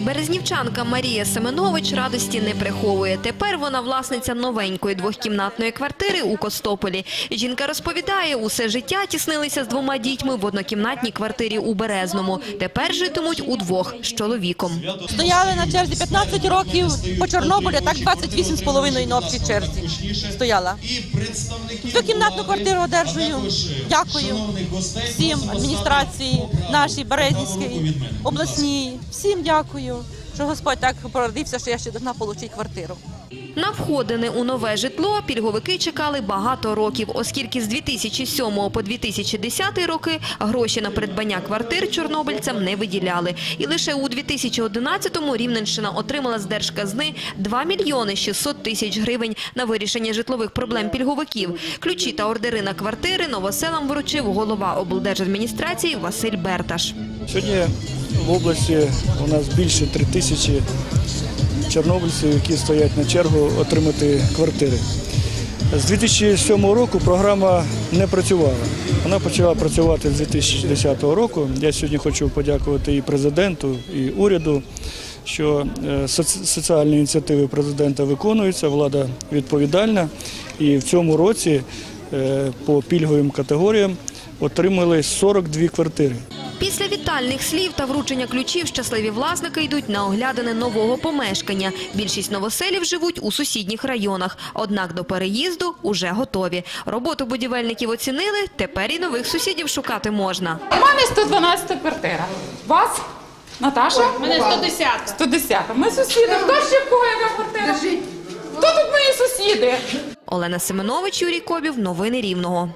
Березнівчанка Марія Семенович радості не приховує. Тепер вона власниця новенької двохкімнатної квартири у Костополі. Жінка розповідає, усе життя тіснилися з двома дітьми в однокімнатній квартирі у Березному. Тепер житимуть удвох з чоловіком. Стояли на черзі 15 років по Чорнобилю, так 28 з половиною на общій черзі стояла. Двокімнатну квартиру одержую. Дякую всім адміністрації нашій, Березнівській, обласній. Всім дякую, що Господь так породився, що я ще должна отримати квартиру. На входини у нове житло пільговики чекали багато років, оскільки з 2007 по 2010 роки гроші на придбання квартир чорнобильцям не виділяли. І лише у 2011-му Рівненщина отримала з держказни 2 мільйони 600 тисяч гривень на вирішення житлових проблем пільговиків. Ключі та ордери на квартири новоселам вручив голова облдержадміністрації Василь Берташ. Сьогодні в області у нас більше 3 тисячі чорнобильців, які стоять на чергу отримати квартири. З 2007 року програма не працювала. Вона почала працювати з 2010 року. Я сьогодні хочу подякувати і президенту, і уряду, що е, соціальні ініціативи президента виконуються, влада відповідальна. І в цьому році е, по пільговим категоріям отримали 42 квартири. Після вітальних слів та вручення ключів щасливі власники йдуть на оглядини нового помешкання. Більшість новоселів живуть у сусідніх районах, однак до переїзду уже готові. Роботу будівельників оцінили, тепер і нових сусідів шукати можна. У мене 112 квартира. Вас? Наташа? У мене 110. 110. Ми сусіди. Хто ще в кого яка квартира? Хто тут мої сусіди? Олена Семенович, Юрій Кобів. Новини Рівного.